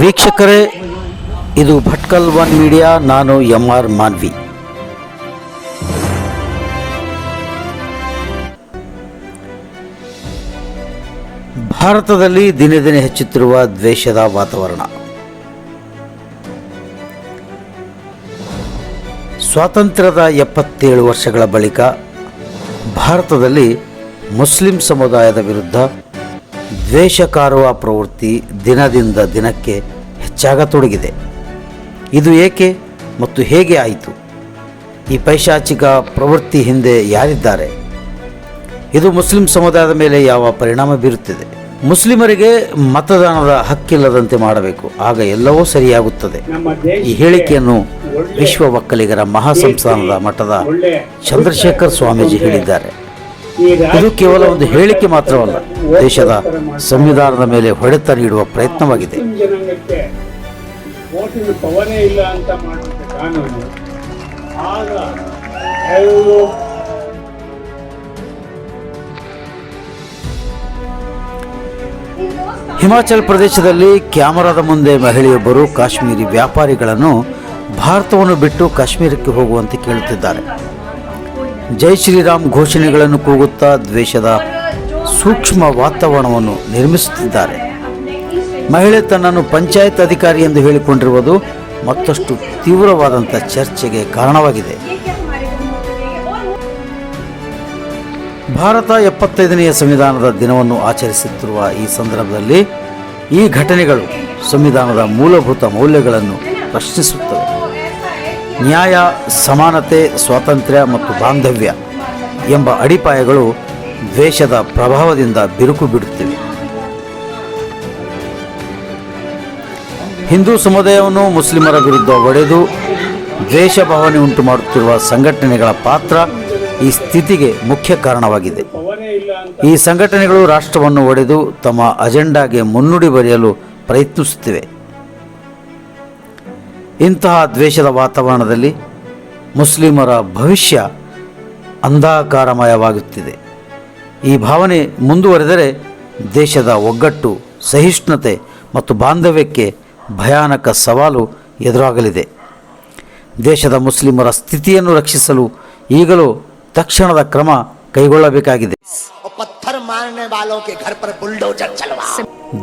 ವೀಕ್ಷಕರೇ, ಇದು Bhatkal one media, ನಾನು ಎಂ ಆರ್ ಮಾನ್ವಿ. ಭಾರತದಲ್ಲಿ ದಿನೇ ದಿನೇ ಹೆಚ್ಚುತ್ತಿರುವ ದ್ವೇಷದ ವಾತಾವರಣ. ಸ್ವಾತಂತ್ರ್ಯದ ಎಪ್ಪತ್ತೇಳು ವರ್ಷಗಳ ಬಳಿಕ ಭಾರತದಲ್ಲಿ ಮುಸ್ಲಿಂ ಸಮುದಾಯದ ವಿರುದ್ಧ ದ್ವೇಷ ಕಾರುವ ಪ್ರವೃತ್ತಿ ದಿನದಿಂದ ದಿನಕ್ಕೆ ಹೆಚ್ಚಾಗತೊಡಗಿದೆ. ಇದು ಏಕೆ ಮತ್ತು ಹೇಗೆ ಆಯಿತು? ಈ ಪೈಶಾಚಿಕ ಪ್ರವೃತ್ತಿ ಹಿಂದೆ ಯಾರಿದ್ದಾರೆ? ಇದು ಮುಸ್ಲಿಂ ಸಮುದಾಯದ ಮೇಲೆ ಯಾವ ಪರಿಣಾಮ ಬೀರುತ್ತಿದೆ? ಮುಸ್ಲಿಮರಿಗೆ ಮತದಾನದ ಹಕ್ಕಿಲ್ಲದಂತೆ ಮಾಡಬೇಕು. ಆಗ ಎಲ್ಲವೂ ಸರಿಯಾಗುತ್ತದೆ. ಈ ಹೇಳಿಕೆಯನ್ನು ವಿಶ್ವ ಒಕ್ಕಲಿಗರ ಮಹಾಸಂಸ್ಥಾನದ ಮಠದ ಚಂದ್ರಶೇಖರ್ ಸ್ವಾಮೀಜಿ ಹೇಳಿದ್ದಾರೆ. ಇದು ಕೇವಲ ಒಂದು ಹೇಳಿಕೆ ಮಾತ್ರವಲ್ಲ ದೇಶದ ಸಂವಿಧಾನದ ಮೇಲೆ ಹೊಡೆತ ನೀಡುವ ಪ್ರಯತ್ನವಾಗಿದೆ. ಇಲ್ಲ ಅಂತ ಹಿಮಾಚಲ ಪ್ರದೇಶದಲ್ಲಿ ಕ್ಯಾಮರಾದ ಮುಂದೆ ಮಹಿಳೆಯೊಬ್ಬರು ಕಾಶ್ಮೀರಿ ವ್ಯಾಪಾರಿಗಳನ್ನು ಭಾರತವನ್ನು ಬಿಟ್ಟು ಕಾಶ್ಮೀರಕ್ಕೆ ಹೋಗುವಂತೆ ಕೇಳುತ್ತಿದ್ದಾರೆ. ಜೈ ಶ್ರೀರಾಮ್ ಘೋಷಣೆಗಳನ್ನು ಕೂಗುತ್ತಾ ದ್ವೇಷದ ಸೂಕ್ಷ್ಮ ವಾತಾವರಣವನ್ನು ನಿರ್ಮಿಸುತ್ತಿದ್ದಾರೆ. ಮಹಿಳೆ ತನ್ನನ್ನು ಪಂಚಾಯತ್ ಅಧಿಕಾರಿ ಎಂದು ಹೇಳಿಕೊಂಡಿರುವುದು ಮತ್ತಷ್ಟು ತೀವ್ರವಾದಂಥ ಚರ್ಚೆಗೆ ಕಾರಣವಾಗಿದೆ. ಭಾರತ ಎಪ್ಪತ್ತೈದನೆಯ ಸಂವಿಧಾನದ ದಿನವನ್ನು ಆಚರಿಸುತ್ತಿರುವ ಈ ಸಂದರ್ಭದಲ್ಲಿ ಈ ಘಟನೆಗಳು ಸಂವಿಧಾನದ ಮೂಲಭೂತ ಮೌಲ್ಯಗಳನ್ನು ಪ್ರಶ್ನಿಸುತ್ತವೆ. ನ್ಯಾಯ, ಸಮಾನತೆ, ಸ್ವಾತಂತ್ರ್ಯ ಮತ್ತು ಬಾಂಧವ್ಯ ಎಂಬ ಅಡಿಪಾಯಗಳು ದ್ವೇಷದ ಪ್ರಭಾವದಿಂದ ಬಿರುಕು ಬಿಡುತ್ತಿವೆ. ಹಿಂದೂ ಸಮುದಾಯವನ್ನು ಮುಸ್ಲಿಮರ ವಿರುದ್ಧ ಒಡೆದು ದ್ವೇಷ ಭಾವನೆ ಉಂಟು ಮಾಡುತ್ತಿರುವ ಸಂಘಟನೆಗಳ ಪಾತ್ರ ಈ ಸ್ಥಿತಿಗೆ ಮುಖ್ಯ ಕಾರಣವಾಗಿದೆ. ಈ ಸಂಘಟನೆಗಳು ರಾಷ್ಟ್ರವನ್ನು ಒಡೆದು ತಮ್ಮ ಅಜೆಂಡಾಗೆ ಮುನ್ನುಡಿ ಬರೆಯಲು ಪ್ರಯತ್ನಿಸುತ್ತಿವೆ. ಇಂತಹ ದ್ವೇಷದ ವಾತಾವರಣದಲ್ಲಿ ಮುಸ್ಲಿಮರ ಭವಿಷ್ಯ ಅಂಧಕಾರಮಯವಾಗುತ್ತಿದೆ. ಈ ಭಾವನೆ ಮುಂದುವರೆದರೆ ದೇಶದ ಒಗ್ಗಟ್ಟು, ಸಹಿಷ್ಣುತೆ ಮತ್ತು ಬಾಂಧವ್ಯಕ್ಕೆ ಭಯಾನಕ ಸವಾಲು ಎದುರಾಗಲಿದೆ. ದೇಶದ ಮುಸ್ಲಿಮರ ಸ್ಥಿತಿಯನ್ನು ರಕ್ಷಿಸಲು ಈಗಲೂ ತಕ್ಷಣದ ಕ್ರಮ ಕೈಗೊಳ್ಳಬೇಕಾಗಿದೆ.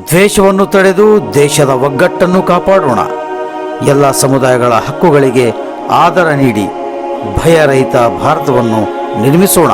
ದ್ವೇಷವನ್ನು ತಡೆದು ದೇಶದ ಒಗ್ಗಟ್ಟನ್ನು ಕಾಪಾಡೋಣ. ಎಲ್ಲ ಸಮುದಾಯಗಳ ಹಕ್ಕುಗಳಿಗೆ ಆದರ ನೀಡಿ ಭಯರಹಿತ ಭಾರತವನ್ನು ನಿರ್ಮಿಸೋಣ.